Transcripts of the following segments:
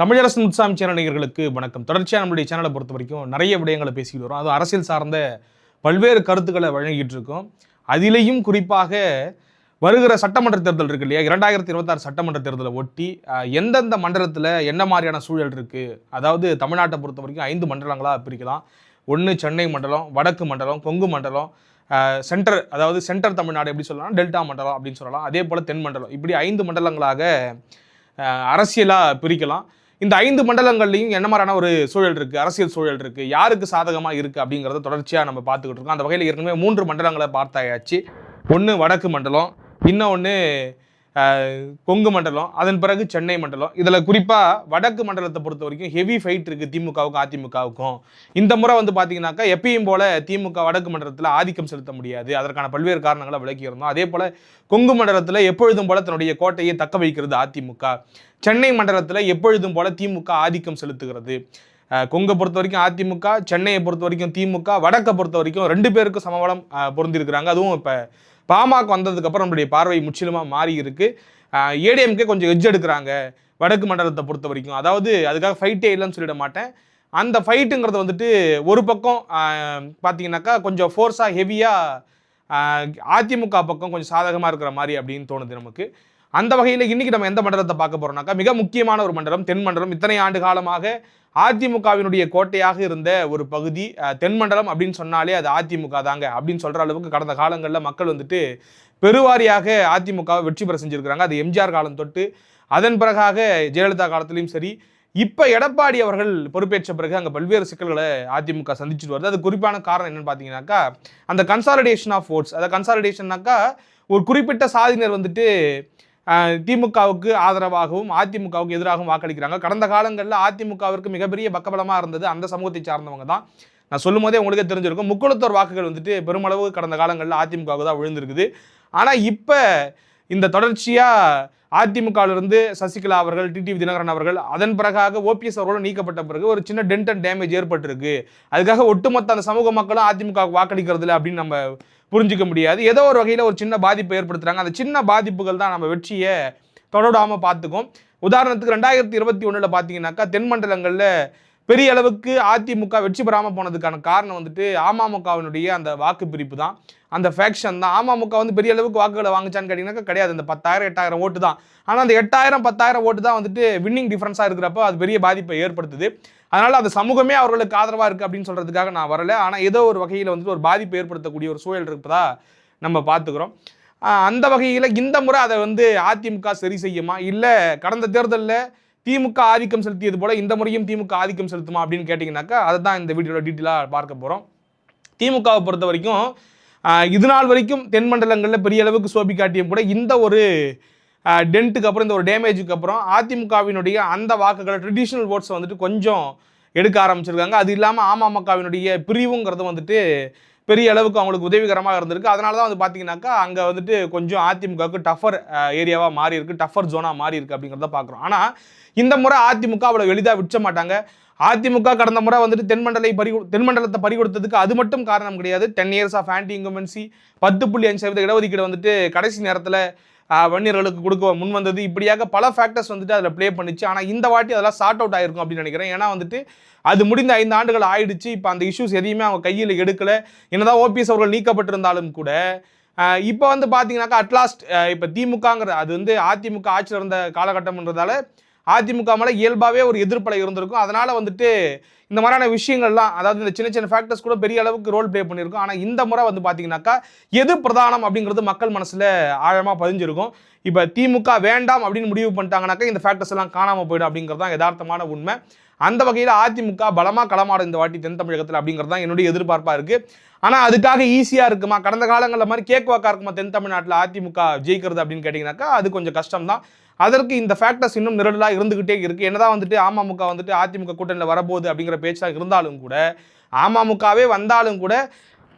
Tamilarasan உற்சாம் channel நேயர்களுக்கு வணக்கம். தொடர்ச்சியாக நம்மளுடைய சேனலை பொறுத்த வரைக்கும் நிறைய விடயங்களை பேசிக்கிட்டு வரோம். அது அரசியல் சார்ந்த பல்வேறு கருத்துக்களை வழங்கிட்டு இருக்கோம். அதிலேயும் குறிப்பாக வருகிற சட்டமன்ற தேர்தல் இருக்கு இல்லையா? இரண்டாயிரத்தி இருபத்தாறு சட்டமன்ற தேர்தலை ஒட்டி எந்தெந்த மண்டலத்தில் என்ன மாதிரியான சூழல் இருக்குது அதாவது தமிழ்நாட்டை பொறுத்த வரைக்கும் ஐந்து மண்டலங்களாக பிரிக்கலாம். ஒன்று சென்னை மண்டலம் வடக்கு மண்டலம் கொங்கு மண்டலம் சென்டர் அதாவது சென்டர் தமிழ்நாடு எப்படி சொல்லலாம்? டெல்டா மண்டலம் அப்படின்னு சொல்லலாம். அதே போல் தென் மண்டலம். இப்படி ஐந்து மண்டலங்களாக அரசியலாக பிரிக்கலாம். இந்த ஐந்து மண்டலங்கள்லையும் என்ன மாதிரியான ஒரு சூழல் இருக்குது அரசியல் சூழல் இருக்குது யாருக்கு சாதகமாக இருக்குது அப்படிங்கிறத தொடர்ச்சியாக நம்ம பார்த்துக்கிட்டு இருக்கோம். அந்த வகையில் ஏற்கனவே மூன்று மண்டலங்களை பார்த்தாயாச்சு. ஒன்று வடக்கு மண்டலம் இன்னொன்று கொங்கு மண்டலம் அதன் பிறகு சென்னை மண்டலம். இதில் குறிப்பாக வடக்கு மண்டலத்தை பொறுத்த வரைக்கும் ஹெவி ஃபைட் இருக்குது திமுகவுக்கும் அதிமுகவுக்கும். இந்த முறை வந்து பார்த்தீங்கன்னாக்கா எப்பயும் போல் திமுக வடக்கு மண்டலத்தில் ஆதிக்கம் செலுத்த முடியாது. அதற்கான பல்வேறு காரணங்களை விளக்கியிருந்தோம் அதே போல் கொங்கு மண்டலத்தில் எப்பொழுதும் போல தன்னுடைய கோட்டையை தக்க வைக்கிறது அதிமுக. சென்னை மண்டலத்தில் எப்பொழுதும் போல் திமுக ஆதிக்கம் செலுத்துகிறது. கொங்கை பொறுத்த வரைக்கும் அதிமுக சென்னையை பொறுத்த வரைக்கும் திமுக வடக்கை பொறுத்த வரைக்கும் ரெண்டு பேருக்கும் சமவளம் பொருந்திருக்கிறாங்க. அதுவும் இப்போ பாமக வந்ததுக்கப்புறம் நம்மளுடைய பார்வை முற்றிலுமாக மாறி இருக்கு. ஏடிஎம்கே கொஞ்சம் எட்ஜ் எடுக்கிறாங்க. வடக்கு மண்டலத்தை பொறுத்த வரைக்கும். அதாவது அதுக்காக ஃபைட்டே இல்லைன்னு சொல்லிட மாட்டேன். அந்த ஃபைட்டுங்கிறது வந்துட்டு ஒரு பக்கம் பார்த்தீங்கன்னாக்கா கொஞ்சம் ஃபோர்ஸாக ஹெவியாக அதிமுக பக்கம் கொஞ்சம் சாதகமாக இருக்கிற மாதிரி அப்படின்னு தோணுது நமக்கு. அந்த வகையில் இன்னைக்கு நம்ம எந்த மண்டலத்தை பார்க்க போறோம்னாக்கா மிக முக்கியமான ஒரு மண்டலம் தென் மண்டலம். இத்தனை ஆண்டு காலமாக அதிமுகவினுடைய கோட்டையாக இருந்த ஒரு பகுதி தென்மண்டலம் தென் மண்டலம் அப்படின்னு சொன்னாலே அது அதிமுக தாங்க அப்படின்னு சொல்கிற அளவுக்கு கடந்த காலங்களில் மக்கள் வந்துட்டு பெருவாரியாக அதிமுகவை வெற்றி பெற செஞ்சுருக்கிறாங்க. அது எம்ஜிஆர் காலம் தொட்டு அதன் பிறகாக ஜெயலலிதா காலத்திலையும் சரி. இப்போ எடப்பாடி அவர்கள் பொறுப்பேற்ற பிறகு அங்கே பல்வேறு சிக்கல்களை அதிமுக சந்திச்சுட்டு வருது. அது குறிப்பான காரணம் என்னன்னு பார்த்தீங்கன்னாக்கா அந்த கன்சாலிடேஷன் ஆஃப் ஓட்ஸ் அதை கன்சாலிடேஷன்னாக்கா ஒரு குறிப்பிட்ட சாதியினர் வந்துட்டு திமுகவுக்கு ஆதரவாகவும் அதிமுகவுக்கு எதிராகவும் வாக்களிக்கிறாங்க. கடந்த காலங்களில் அதிமுகவிற்கு மிகப்பெரிய பக்கபலமாக இருந்தது அந்த சமூகத்தை சார்ந்தவங்க தான். நான் சொல்லும் போதே உங்களுக்கே தெரிஞ்சிருக்கும். முக்குளத்தோர் வாக்குகள் வந்துட்டு பெருமளவு கடந்த காலங்களில் அதிமுகவுக்கு தான் விழுந்திருக்குது. ஆனால் இப்போ இந்த தொடர்ச்சியாக அதிமுகவிலிருந்து சசிகலா அவர்கள் டிடிவி தினகரன் அவர்கள் அதன் பிறகாக ஓபிஎஸ் அவர்களும் நீக்கப்பட்ட பிறகு ஒரு சின்ன டென்ட் அண்ட் டேமேஜ் ஏற்பட்டிருக்கு. அதுக்காக ஒட்டுமொத்த அந்த சமூக மக்களும் அதிமுக வாக்களிக்கிறது இல்லை அப்படின்னு நம்ம புரிஞ்சுக்க முடியாது. ஏதோ ஒரு வகையில் ஒரு சின்ன பாதிப்பை ஏற்படுத்துகிறாங்க அந்த சின்ன பாதிப்புகள் தான் நம்ம வெற்றியை தொடடாமல் பார்த்துக்கும். உதாரணத்துக்கு ரெண்டாயிரத்தி இருபத்தி ஒன்றில் பார்த்தீங்கன்னாக்கா தென் மண்டலங்களில் பெரிய அளவுக்கு அதிமுக வெற்றி பெறாமல் போனதுக்கான காரணம் வந்துட்டு அமமுகவினுடைய அந்த வாக்கு பிரிப்பு தான். அந்த ஃபேக்ஷன் தான். அமமுக வந்து பெரிய அளவுக்கு வாக்குகளை வாங்குச்சான்னு கேட்டிங்கன்னாக்கா கிடையாது. அந்த பத்தாயிரம் எட்டாயிரம் ஓட்டு தான். ஆனால் அந்த எட்டாயிரம் பத்தாயிரம் ஓட்டு தான் வந்துட்டு வின்னிங் டிஃப்ரென்ஸாக இருக்கிறப்போ அது பெரிய பாதிப்பை ஏற்படுத்துது. அதனால் அந்த சமூகமே அவர்களுக்கு ஆதரவாக இருக்குது அப்படின்னு சொல்கிறதுக்காக நான் வரலை. ஆனால் ஏதோ ஒரு வகையில் வந்துட்டு ஒரு பாதிப்பை ஏற்படுத்தக்கூடிய ஒரு சூழல் இருப்பதா நம்ம பார்த்துக்கிறோம். அந்த வகையில் இந்த முறை அதை வந்து அதிமுக சரி செய்யுமா? இல்லை கடந்த தேர்தலில் திமுக ஆதிக்கம் செலுத்தியது போல் இந்த முறையும் திமுக ஆதிக்கம் செலுத்துமா அப்படின்னு கேட்டிங்கனாக்கா அதை தான் இந்த வீடியோவில் டீட்டெயிலாக பார்க்க போகிறோம் திமுகவை பொறுத்த வரைக்கும் இது நாள் வரைக்கும் தென் மண்டலங்களில் பெரிய அளவுக்கு சோபி காட்டியும் கூட இந்த ஒரு டென்ட்டுக்கு அப்புறம் இந்த ஒரு டேமேஜுக்கு அப்புறம் அதிமுகவினுடைய அந்த வாக்குகளை ட்ரெடிஷ்னல் ஓட்ஸை வந்துட்டு கொஞ்சம் எடுக்க ஆரம்பிச்சிருக்காங்க. அது இல்லாமல் அமமுகவினுடைய பிரிவுங்கிறது வந்துட்டு பெரிய அளவுக்கு அவங்களுக்கு உதவிகரமாக இருந்திருக்கு. அதனால தான் வந்து பார்த்தீங்கன்னாக்கா அங்கே வந்துட்டு கொஞ்சம் அதிமுகவுக்கு டஃபர் ஏரியாவாக மாறி இருக்கு டஃபர் ஜோனாக மாறி இருக்கு அப்படிங்கிறத பார்க்குறோம் ஆனால் இந்த முறை அதிமுக அவ்வளோ எளிதாக விற்ற மாட்டாங்க. அதிமுக கடந்த முறை வந்துட்டு தென்மண்டலை பறி தென்மண்டலத்தை பறி கொடுத்ததுக்கு அது மட்டும் காரணம் கிடையாது. Ten years of anti incumbency பத்து புள்ளி அஞ்சு சதவீத இடஒதுக்கீடு வந்துட்டு கடைசி நேரத்தில் வன்னியர்களுக்கு கொடுக்க முன் வந்தது. இப்படியாக பல ஃபேக்டர்ஸ் வந்துட்டு அதில் ப்ளே பண்ணிச்சு. ஆனால் இந்த வாட்டி அதெல்லாம் சார்ட் அவுட் ஆயிருக்கும் அப்படின்னு நினைக்கிறேன். ஏன்னா வந்துட்டு அது முடிந்த ஐந்து ஆண்டுகள் ஆயிடுச்சு. இப்போ அந்த இஷ்யூஸ் எதையுமே அவங்க கையில் எடுக்கல. என்னதான் ஓபிஎஸ் அவர்கள் நீக்கப்பட்டிருந்தாலும் கூட இப்போ வந்து பார்த்தீங்கன்னாக்கா அட்லாஸ்ட் இப்போ திமுகங்கிற அது வந்து அதிமுக ஆட்சியில் இருந்த காலகட்டம்ன்றதால அதிமுக மேலே இயல்பாகவே ஒரு எதிர்ப்பலை இருந்திருக்கும். அதனால் வந்துட்டு இந்த மாதிரியான விஷயங்கள்லாம் அதாவது இந்த சின்ன சின்ன ஃபேக்டர்ஸ் கூட பெரிய அளவுக்கு ரோல் ப்ளே பண்ணியிருக்கும். ஆனால் இந்த முறை வந்து பார்த்தீங்கன்னாக்கா எது பிரதானம் அப்படிங்கிறது மக்கள் மனசில் ஆழமாக பதிஞ்சிருக்கும். இப்போ திமுக வேண்டாம் அப்படின்னு முடிவு பண்ணிட்டாங்கனாக்கா இந்த ஃபேக்டர்ஸ் எல்லாம் காணாமல் போயிடும் அப்படிங்கிறது தான் யதார்த்தமான உண்மை. அந்த வகையில் அதிமுக பலமாக களமாடும் இந்த வாட்டி தென் தமிழகத்தில் அப்படிங்கிறது தான் என்னுடைய எதிர்பார்ப்பாக இருக்குது ஆனால் அதுக்காக ஈஸியாக இருக்குமா? கடந்த காலங்களில் மாதிரி கேக் வாக்கா இருக்குமா தென் தமிழ்நாட்டில் அதிமுக ஜெயிக்கிறது அப்படின்னு கேட்டிங்கனாக்கா அது கொஞ்சம் கஷ்டம் தான் அதற்கு இந்த ஃபேக்டர்ஸ் இன்னும் நிரடலாக இருந்துக்கிட்டே இருக்குது என்னதான் வந்துட்டு அமமுக வந்துட்டு அதிமுக கூட்டணியில் வரப்போகுது அப்படிங்கிற பேச்சாக இருந்தாலும் கூட அமமுகவே வந்தாலும் கூட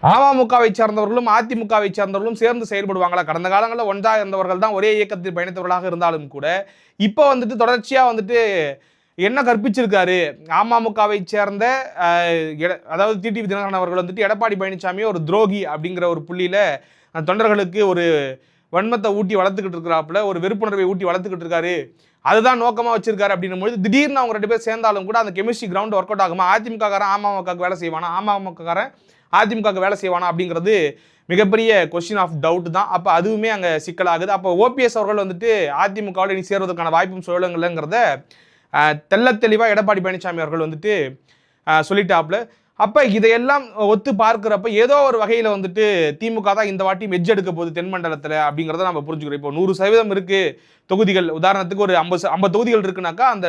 அமமுகவை சார்ந்தவர்களும் அதிமுகவை சார்ந்தவர்களும் சேர்ந்து செயல்படுவாங்களா? கடந்த காலங்களில் ஒன்றாக இருந்தவர்கள் தான் ஒரே இயக்கத்தில் பயணித்தவர்களாக இருந்தாலும் கூட இப்போ வந்துட்டு தொடர்ச்சியாக வந்துட்டு என்ன கற்பிச்சிருக்காரு? அமமுகவை சேர்ந்த எட- அதாவது டிடிவி தினகரன் அவர்கள் வந்துட்டு எடப்பாடி பழனிசாமியை ஒரு துரோகி அப்படிங்கிற ஒரு புள்ளியில அந்த தொண்டர்களுக்கு ஒரு வன்மத்தை ஊட்டி வளர்த்துக்கிட்டு இருக்கிறாப்புல ஒரு வெறுப்புணர்வை ஊட்டி வளர்த்துக்கிட்டு இருக்காரு. அதுதான் நோக்கமாக வச்சிருக்காரு அப்படின்னும் பொழுது திடீர்னு அவங்க ரெண்டு பேர் சேர்ந்தாலும் கூட அந்த கெமிஸ்ட்ரி கிரவுண்ட் ஒர்க் அவுட் ஆகுமா அதிமுககாரன் அமமுகவுக்கு வேலை செய்வானா? அமமுககாரன் அதிமுகவுக்கு வேலை செய்வானா? அப்படிங்கிறது மிகப்பெரிய கொஸ்டின் ஆஃப் டவுட் தான். அப்போ அதுவுமே அங்கே சிக்கலாகுது. அப்போ ஓபிஎஸ் அவர்கள் வந்துட்டு அதிமுகவில் இனி சேர்வதற்கான வாய்ப்பும் சூழலுங்கிறத தெல்ல தெளிவாக எடப்பாடி பழனிசாமி அவர்கள் வந்துட்டு சொல்லிட்டாப்புல அப்போ இதையெல்லாம் ஒத்து பார்க்குறப்ப ஏதோ ஒரு வகையில் வந்துட்டு திமுக தான் இந்த வாட்டி மெஜ் எடுக்க போகுது தென்மண்டலத்தில் அப்படிங்கிறத நம்ம புரிஞ்சுக்கிறோம். இப்போ நூறு சதவீதம் இருக்குது தொகுதிகள். உதாரணத்துக்கு ஒரு ஐம்பது ஐம்பது தொகுதிகள் இருக்குனாக்கா அந்த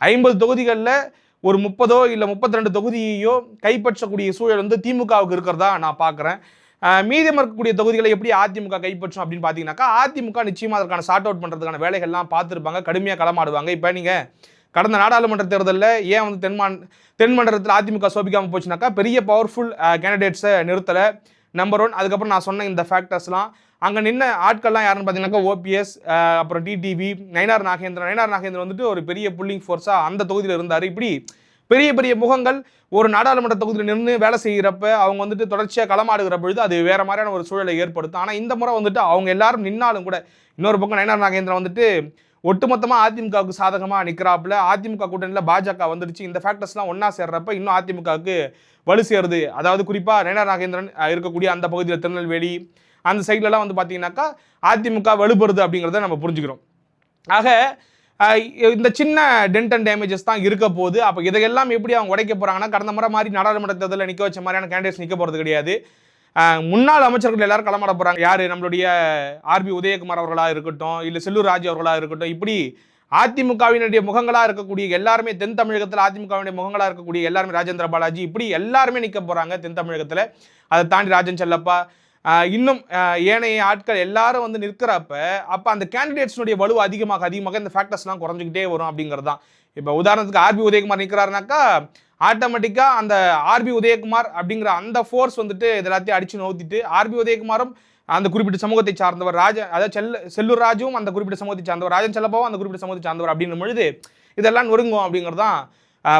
ஐம்பது தொகுதிகளில் ஒரு முப்பதோ இல்லை முப்பத்தி ரெண்டு தொகுதியையோ கைப்பற்றக்கூடிய சூழல் வந்து திமுகவுக்கு இருக்கிறதா நான் பார்க்குறேன் மீதம் இருக்கக்கூடிய தொகுதிகளை எப்படி அதிமுக கைப்பற்றும் அப்படின்னு பார்த்தீங்கன்னாக்கா அதிமுக நிச்சயமாக அதற்கான ஷார்ட் அவுட் பண்ணுறதுக்கான வேலைகள்லாம் பார்த்துருப்பாங்க கடுமையாக களமாடுவாங்க. இப்போ நீங்கள் கடந்த நாடாளுமன்ற தேர்தலில் ஏன் வந்து தென்மான் தென்மண்டலத்தில் அதிமுக சோபிக்காமல் போச்சுனாக்கா பெரிய பவர்ஃபுல் கேண்டிடேட்ஸை நிறுத்தலை. நம்பர் ஒன் அதுக்கப்புறம் நான் சொன்ன இந்த ஃபேக்டர்ஸ்லாம் அங்கே நின்ன ஆட்கள்லாம் யாருன்னு பார்த்தீங்கன்னாக்கா ஓபிஎஸ் அப்புறம் டிடிவி நயனார் நாகேந்திரன். நயனார் நாகேந்திரன் வந்துட்டு ஒரு பெரிய புல்லிங் ஃபோர்ஸாக அந்த தொகுதியில் இருந்தார். இப்படி பெரிய பெரிய முகங்கள் ஒரு நாடாளுமன்ற தொகுதியில் நின்று வேலை செய்கிறப்ப அவங்க வந்துட்டு தொடர்ச்சியாக களமாடுகிற பொழுது அது வேறு மாதிரியான ஒரு சூழலை ஏற்படுத்தும். ஆனால் இந்த முறை வந்துட்டு அவங்க எல்லாரும் நின்னாலும் கூட இன்னொரு பக்கம் நயனார் நாகேந்திரன் வந்துட்டு ஒட்டுமொத்தமாக அதிமுகவுக்கு சாதகமாக நிற்கிறாப்புல அதிமுக கூட்டணியில் பாஜக வந்துடுச்சு. இந்த ஃபேக்டர்ஸ்லாம் ஒன்றா சேர்றப்ப இன்னும் அதிமுகவுக்கு வலு சேருது. அதாவது குறிப்பாக ரேனா நாகேந்திரன் இருக்கக்கூடிய அந்த பகுதியில் திருநெல்வேலி அந்த சைட்லலாம் வந்து பார்த்தீங்கன்னாக்கா அதிமுக வலுப்படுது அப்படிங்கிறத நம்ம புரிஞ்சுக்கிறோம். ஆக இந்த சின்ன டென்ட் அண்ட் டேமேஜஸ் தான் இருக்க போகுது. அப்போ இதையெல்லாம் எப்படி அவங்க உடைக்க போகிறாங்கன்னா கடந்த முறை மாதிரி நாடாளுமன்ற தேர்தலில் நிற்க வச்ச மாதிரியான கேண்டிடேட்ஸ் நிற்க போகிறது கிடையாது. முன்னாள் அமைச்சர்கள் எல்லாரும் களமாட போகிறாங்க யார்? நம்மளுடைய ஆர்பி உதயகுமார் அவர்களாக இருக்கட்டும் இல்லை செல்லூர் ராஜு அவர்களாக இருக்கட்டும் இப்படி அதிமுகவினுடைய முகங்களாக இருக்கக்கூடிய எல்லாருமே தென் தமிழகத்தில் அதிமுகவினுடைய முகங்களாக இருக்கக்கூடிய எல்லாருமே ராஜேந்திர பாலாஜி இப்படி எல்லாருமே நிற்க போகிறாங்க தென் தமிழகத்தில். அதை தாண்டி ராஜன் செல்லப்பா இன்னும் ஏனைய ஆட்கள் எல்லாரும் வந்து நிற்கிறப்ப அப்போ அந்த கேண்டிடேட்ஸினுடைய வலு அதிகமாக அதிகமாக இந்த ஃபேக்டர்ஸ்லாம் குறைஞ்சிக்கிட்டே வரும் அப்படிங்கிறது தான் இப்போ உதாரணத்துக்கு ஆர்பி உதயகுமார் நிற்கிறாருனாக்கா ஆட்டோமேட்டிக்காக அந்த ஆர்பி உதயகுமார் அப்படிங்கிற அந்த ஃபோர்ஸ் வந்துட்டு இது எல்லாத்தையும் அடித்து நோத்திட்டு ஆர்பி உதயகுமாரும் அந்த குறிப்பிட்ட சமூகத்தை சார்ந்தவர் ராஜ அதாவது செல் செல்லூர் ராஜும் அந்த குறிப்பிட்ட சமூகத்தை சார்ந்தவர் ராஜன் செல்லப்பாவும் அந்த குறிப்பிட்ட சமூகத்தை சார்ந்தவர் அப்படின்னும் பொழுது இதெல்லாம் நொறுங்கும் அப்படிங்கிறது தான்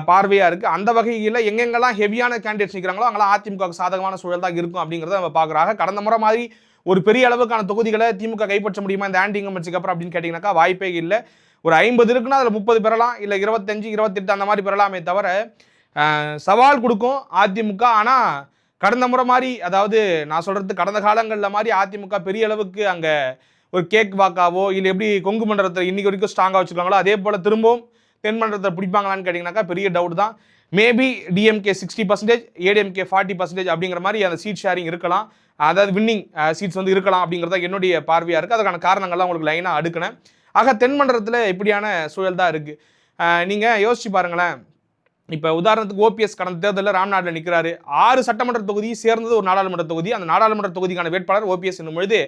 பார்வையாக இருக்குது அந்த வகையில் எங்கெங்கெல்லாம் ஹெவியான கேண்டிடேட்ஸ் நிற்கிறாங்களோ அங்கெல்லாம் அதிமுகவுக்கு சாதகமான சூழல் தான் இருக்கும் அப்படிங்கிறத நம்ம பார்க்குறாங்க. கடந்த முறை மாதிரி ஒரு பெரிய அளவுக்கான தொகுதிகளை திமுக கைப்பற்ற முடியுமா? இந்த ஆன்டி இன்கம்பன்சிக்கு அப்புறம் அப்படின்னு கேட்டிங்கனாக்கா வாய்ப்பே இல்லை. ஒரு ஐம்பது இருக்குன்னா அதில் முப்பது பெறலாம் இல்லை இருபத்தஞ்சு இருபத்தெட்டு அந்த மாதிரி பெறலாமே தவிர சவால் கொடுக்கும் அதிமுக. ஆனால் கடந்த முறை மாதிரி அதாவது நான் சொல்கிறது கடந்த காலங்களில் மாதிரி அதிமுக பெரிய அளவுக்கு அங்கே ஒரு கேக் வாக்காவோ இல்லை எப்படி கொங்கு மண்டலத்தில் இன்றைக்கி வரைக்கும் ஸ்ட்ராங்காக வச்சுருக்காங்களோ அதே போல் திரும்பவும் தென் மண்டலத்தை பிடிப்பாங்களான்னு கேட்டிங்கனாக்கா பெரிய டவுட் தான். Maybe DMK sixty percentage ADMK forty percentage அப்படிங்கிற மாதிரி அந்த சீட் ஷேரிங் இருக்கலாம். அதாவது வின்னிங் சீட்ஸ் வந்து இருக்கலாம் அப்படிங்கிறத என்னுடைய பார்வையாக இருக்குது அதுக்கான காரணங்கள்லாம் உங்களுக்கு லைனாக அடுக்கினேன். ஆக தென் மண்டலத்தில் இப்படியான சூழல் தான் இருக்குது நீங்கள் யோசிச்சு பாருங்களேன். இப்போ உதாரணத்துக்கு ஓபிஎஸ் கடந்த தேர்தலில் ராம்நாட்டில் நிற்கிறாரு ஆறு சட்டமன்ற தொகுதி சேர்ந்தது ஒரு நாடாளுமன்ற தொகுதி. அந்த நாடாளுமன்ற தொகுதிக்கான வேட்பாளர் ஓபிஎஸ் என்னும் பொழுது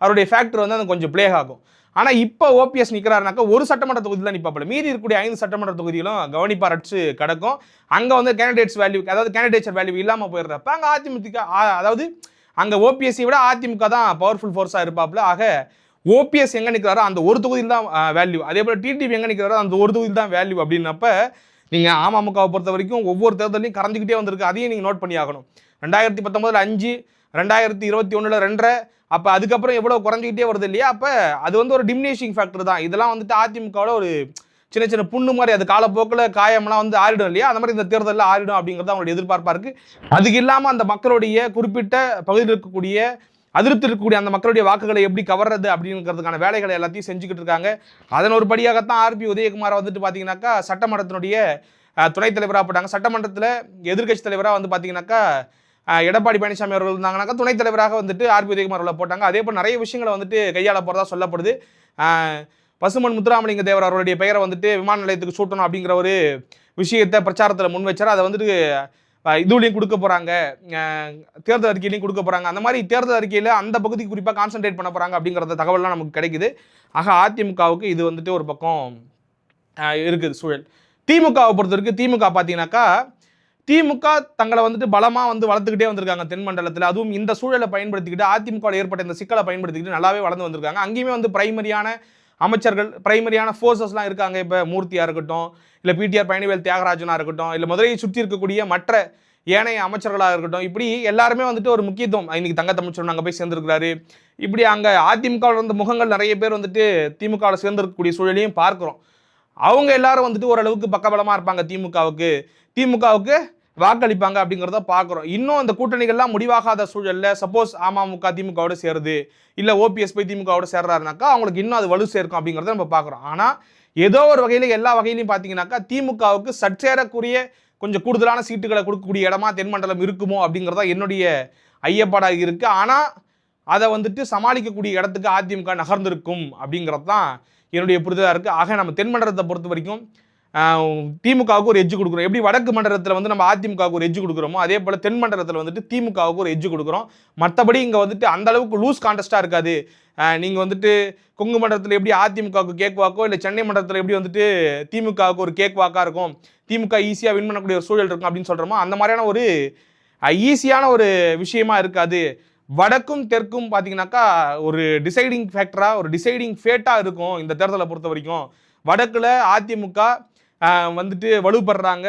அவருடைய ஃபேக்டர் வந்து அது கொஞ்சம் ப்ளே ஆகும். ஆனால் இப்போ ஓபிஎஸ் நிற்கிறாருனாக்கா ஒரு சட்டமன்ற தொகுதியில் தான் நிற்பாப்பில் மீதி இருக்கக்கூடிய ஐந்து சட்டமன்ற தொகுதிகளும் அடிச்சு கிடக்கும். அங்கே வந்து கேண்டிடேட்ஸ் வேல்யூ அதாவது கேண்டிடேச்சர் வேல்யூ இல்லாமல் போயிடுறப்ப அங்கே அதிமுக அதாவது அங்கே ஓபிஎஸ்சி விட அதிமுக தான் பவர்ஃபுல் ஃபோர்ஸாக இருப்பாப்புல. ஆக ஓபிஎஸ் எங்கே நிற்கிறாரோ அந்த ஒரு தொகுதியில் தான் வேல்யூ அதே போல் டிடிவி எங்கே நிற்கிறாரோ அந்த ஒரு தொகுதியில் தான் வேல்யூ அப்படின்னப்ப நீங்கள் அமமுகவை பொறுத்த வரைக்கும் ஒவ்வொரு தேர்தலையும் கரைஞ்சிக்கிட்டே வந்திருக்கு. அதையும் நீங்கள் நோட் பண்ணி ஆகணும் ரெண்டாயிரத்தி பத்தொம்போதில் அஞ்சு ரெண்டாயிரத்தி இருபத்தி ஒன்றில் ரெண்டரை அப்போ அதுக்கப்புறம் எவ்வளோ குறைஞ்சிக்கிட்டே வருது இல்லையா? அப்போ அது வந்து ஒரு டிமினேஷிங் ஃபேக்டர் தான். இதெல்லாம் வந்துட்டு அதிமுகவோட ஒரு சின்ன சின்ன புண்ணு மாதிரி அது காலப்போக்கில் காயம்லாம் வந்து ஆறிடும் இல்லையா? அந்த மாதிரி இந்த தேர்தலில் ஆறிடும் அப்படிங்கிறது அவங்களுடைய எதிர்பார்ப்பாக இருக்குது அதுக்கு இல்லாமல் அந்த மக்களுடைய குறிப்பிட்ட பகுதியில் இருக்கக்கூடிய அதிருப்தி இருக்கக்கூடிய அந்த மக்களுடைய வாக்குகளை எப்படி கவர்றது அப்படிங்கிறதுக்கான வேலைகளை எல்லாத்தையும் செஞ்சுக்கிட்டு இருக்காங்க. அதன் ஒரு படியாகத்தான் ஆர்பி உதயகுமார் வந்துட்டு பார்த்தீங்கன்னாக்கா சட்டமன்றத்தினுடைய துணைத் தலைவராக போட்டாங்க. சட்டமன்றத்தில் எதிர்க்கட்சி தலைவராக வந்து பார்த்தீங்கன்னாக்கா எடப்பாடி பழனிசாமி அவர்கள் இருந்தாங்கனாக்கா துணைத் தலைவராக வந்துட்டு ஆர்பி உதயகுமார் அவர்களை போட்டாங்க. அதே போல் நிறைய விஷயங்களை வந்துட்டு கையாள போகிறதா சொல்லப்படுது. பசுமன் முத்துராமலிங்க தேவர் அவருடைய பெயரை வந்துட்டு விமான நிலையத்துக்கு சூட்டணும் அப்படிங்கிற ஒரு விஷயத்தை பிரச்சாரத்தில் முன் வச்சார் அதை வந்துட்டு இதுலையும் கொடுக்க போகிறாங்க தேர்தல் அறிக்கையிலையும் கொடுக்க போகிறாங்க அந்த மாதிரி தேர்தல் அறிக்கையில் அந்த பகுதிக்கு குறிப்பாக கான்சென்ட்ரேட் பண்ண போகிறாங்க அப்படிங்கிறத தகவல்லாம் நமக்கு கிடைக்குது. ஆக அதிமுகவுக்கு இது வந்துட்டு ஒரு பக்கம் இருக்குது சூழல். திமுகவை பொறுத்த வரைக்கும் திமுக பார்த்தீங்கன்னாக்கா திமுக தங்களை வந்துட்டு பலமாக வந்து வளர்த்துக்கிட்டே வந்திருக்காங்க தென் மண்டலத்தில். அதுவும் இந்த சூழலை பயன்படுத்திக்கிட்டு அதிமுகவில் ஏற்பட்ட இந்த சிக்கலை பயன்படுத்திக்கிட்டு நல்லாவே வளர்ந்து வந்திருக்காங்க. அங்கேயுமே வந்து பிரைமரியான அமைச்சர்கள் பிரைமரியான ஃபோர்ஸஸ்லாம் இருக்காங்க. இப்போ மூர்த்தியாக இருக்கட்டும் இல்லை பிடிஆர் பழனிவேல் தியாகராஜனாக இருக்கட்டும் இல்லை மதுரையை சுற்றி இருக்கக்கூடிய மற்ற ஏனைய அமைச்சர்களாக இருக்கட்டும் இப்படி எல்லாருமே வந்துட்டு ஒரு முக்கியத்துவம். இன்னைக்கு தங்க தமிழ்ச்சொன் அங்கே போய் சேர்ந்துருக்கிறாரு. இப்படி அங்கே அதிமுகவில் இருந்த முகங்கள் நிறைய பேர் வந்துட்டு திமுகவில் சேர்ந்துருக்கக்கூடிய சூழலையும் பார்க்குறோம். அவங்க எல்லாரும் வந்துட்டு ஓரளவுக்கு பக்கபலமாக இருப்பாங்க திமுகவுக்கு. திமுகவுக்கு வாக்களிப்பாங்க அப்படிங்கிறத பார்க்குறோம் இன்னும் அந்த கூட்டணிகள்லாம் முடிவாகாத சூழலில் சப்போஸ் அமமுக திமுகவோட சேருது இல்லை ஓபிஎஸ் போய் திமுகவோட சேர்றாருனாக்கா அவங்களுக்கு இன்னும் அது வலு சேர்க்கும் அப்படிங்கிறத நம்ம பார்க்குறோம் ஆனால் ஏதோ ஒரு வகையில் எல்லா வகையிலையும் பார்த்தீங்கன்னாக்கா திமுகவுக்கு சற்றேறக்குரிய கொஞ்சம் கூடுதலான சீட்டுகளை கொடுக்கக்கூடிய இடமா தென்மண்டலம் இருக்குமோ அப்படிங்கிறதா என்னுடைய ஐயப்பாடாக இருக்குது ஆனால் அதை வந்துட்டு சமாளிக்கக்கூடிய இடத்துக்கு அதிமுக நகர்ந்திருக்கும் அப்படிங்கிறது தான் என்னுடைய புரிதலாக இருக்குது ஆக நம்ம தென்மண்டலத்தை பொறுத்த வரைக்கும் திமுகவுக்கு ஒரு எஜ்ஜு கொடுக்குறோம். எப்படி வடக்கு மண்டலத்தில் வந்து நம்ம அதிமுகவுக்கு ஒரு எஜ்ஜு கொடுக்குறோமோ அதே போல் தென் மண்டலத்தில் வந்துட்டு திமுகவுக்கு ஒரு எஜ்ஜு கொடுக்குறோம். மற்றபடி இங்கே வந்துட்டு அந்த அளவுக்கு லூஸ் கான்டெஸ்ட்டாக இருக்காது. நீங்கள் வந்துட்டு கொங்கு மண்டலத்தில் எப்படி அதிமுகவுக்கு கேக் வாக்கோ இல்லை சென்னை மண்டலத்தில் எப்படி வந்துட்டு திமுகவுக்கு ஒரு கேக் வாக்காக இருக்கும் திமுக ஈஸியாக வின் பண்ணக்கூடிய ஒரு சூழல் இருக்கும் அப்படின்னு சொல்கிறோமோ அந்த மாதிரியான ஒரு ஈஸியான ஒரு விஷயமா இருக்காது. வடக்கும் தெற்கும் பார்த்தீங்கன்னாக்கா ஒரு டிசைடிங் ஃபேக்டராக ஒரு டிசைடிங் ஃபேட்டாக இருக்கும் இந்த தேர்தலை பொறுத்த வரைக்கும். வடக்கில் அதிமுக வந்துட்டு வலுப்படுறாங்க.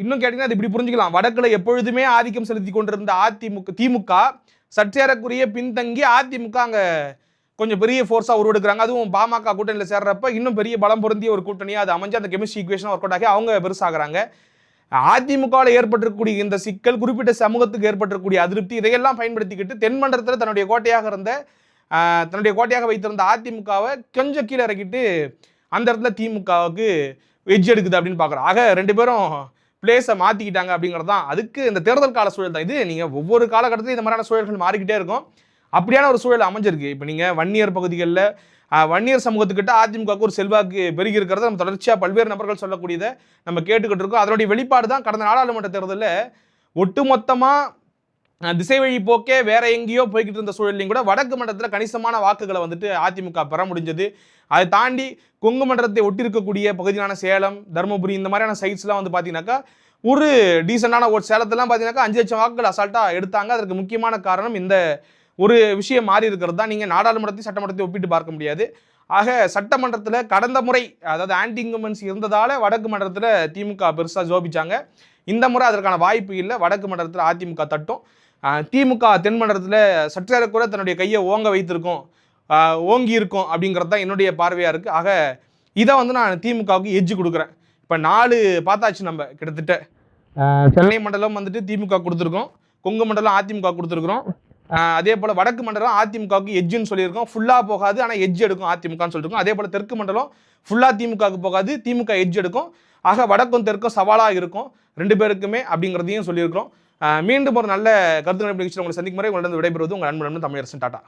இன்னும் கேட்டிங்கன்னா அது இப்படி புரிஞ்சுக்கலாம். வடக்கில் எப்பொழுதுமே ஆதிக்கம் செலுத்தி கொண்டிருந்த அதிமுக திமுக சற்றேறக்குரிய பின்தங்கி அதிமுக அங்கே கொஞ்சம் பெரிய ஃபோர்ஸாக உருவெடுக்கிறாங்க. அதுவும் பாமக கூட்டணியில் சேர்றப்ப இன்னும் பெரிய பலம் பொருந்திய ஒரு கூட்டணியாக அது அமைஞ்சு அந்த கெமிஸ்ட்ரி ஈக்குவேஷன் ஒர்க் அவுட் ஆகி அவங்க பெருசாகிறாங்க. அதிமுகவில் ஏற்பட்டிருக்கக்கூடிய இந்த சிக்கல் குறிப்பிட்ட சமூகத்துக்கு ஏற்பட்டிருக்கக்கூடிய அதிருப்தி இதையெல்லாம் பயன்படுத்திக்கிட்டு தென்மண்டலத்தில் தன்னுடைய கோட்டையாக இருந்த தன்னுடைய கோட்டையாக வைத்திருந்த அதிமுகவை கொஞ்சம் கீழே இறக்கிட்டு அந்த இடத்துல திமுகவுக்கு வெஜ் எடுக்குது அப்படின்னு பார்க்குறோம். ஆக ரெண்டு பேரும் பிளேஸை மாற்றிக்கிட்டாங்க அப்படிங்கிறது தான் அதுக்கு இந்த தேர்தல் கால சூழல் தான். இது நீங்கள் ஒவ்வொரு காலகட்டத்திலும் இந்த மாதிரியான சூழல்கள் மாறிக்கிட்டே இருக்கும். அப்படியான ஒரு சூழல் அமைஞ்சிருக்கு. இப்போ நீங்கள் வன்னியர் பகுதிகளில் வன்னியர் சமூகத்துக்கிட்ட அதிமுகவுக்கு ஒரு செல்வாக்கு பெருகி இருக்கிறத நம்ம தொடர்ச்சியாக பல்வேறு நபர்கள் சொல்லக்கூடியதை நம்ம கேட்டுக்கிட்டு இருக்கோம். அதனுடைய வெளிப்பாடு தான் கடந்த நாடாளுமன்ற தேர்தலில் ஒட்டுமொத்தமாக திசை வழி போக்கே வேற எங்கேயோ போய்கிட்டு இருந்த சூழலையும் கூட வடக்கு மண்டலத்தில் கணிசமான வாக்குகளை வந்துட்டு அதிமுக பெற முடிஞ்சது. அதை தாண்டி கொங்கு மண்டலத்தை ஒட்டி இருக்கக்கூடிய பகுதியான சேலம் தருமபுரி இந்த மாதிரியான சைட்ஸ்லாம் வந்து பார்த்தீங்கன்னாக்கா ஒரு டீசெண்டான ஓட் சேலத்தெல்லாம் பார்த்தீங்கன்னாக்கா அஞ்சு லட்சம் வாக்குகள் அசால்ட்டாக எடுத்தாங்க. அதற்கு முக்கியமான காரணம் இந்த ஒரு விஷயம் மாறி இருக்கிறது தான். நீங்கள் நாடாளுமன்றத்தையும் சட்டமன்றத்தையும் ஒப்பிட்டு பார்க்க முடியாது. ஆக சட்டமன்றத்தில் கடந்த முறை அதாவது ஆன்டி இன்கம்பன்சி இருந்ததால் வடக்கு மண்டலத்தில் திமுக பெருசாக ஜோபிச்சாங்க. இந்த முறை அதற்கான வாய்ப்பு இல்லை. வடக்கு மண்டலத்தில் அதிமுக தட்டும். திமுக தென் மண்டலத்தில் சற்றேறக்குறை தன்னுடைய கையை ஓங்க வைத்திருக்கும் ஓங்கி இருக்கும் அப்படிங்கிறது தான் என்னுடைய பார்வையாக இருக்குது ஆக இதை வந்து நான் திமுகவுக்கு எட்ஜு கொடுக்குறேன். இப்போ நாலு பார்த்தாச்சு நம்ம கிட்டத்தட்ட. சென்னை மண்டலம் வந்துட்டு திமுக கொடுத்துருக்கோம். கொங்கு மண்டலம் அதிமுக கொடுத்துருக்குறோம். அதே போல் வடக்கு மண்டலம் அதிமுகவுக்கு எட்ஜுன்னு சொல்லியிருக்கோம். ஃபுல்லாக போகாது ஆனால் எட்ஜ் எடுக்கும் அதிமுகன்னு சொல்லியிருக்கோம். அதே போல் தெற்கு மண்டலம் ஃபுல்லாக திமுகவுக்கு போகாது திமுக எட்ஜ் எடுக்கும். ஆக வடக்கும் தெற்கும் சவாலாக இருக்கும். ரெண்டு பேருக்குமே அப்படிங்கிறதையும் சொல்லியிருக்கிறோம். மீண்டும் ஒரு நல்ல கருத்து நிகழ்ச்சியில் உங்களை சந்திக்கும் முறை உங்களிடம் விடைபெறுவது உங்கள் அன்பு நண்பன் தமிழரசன் டாட்டா.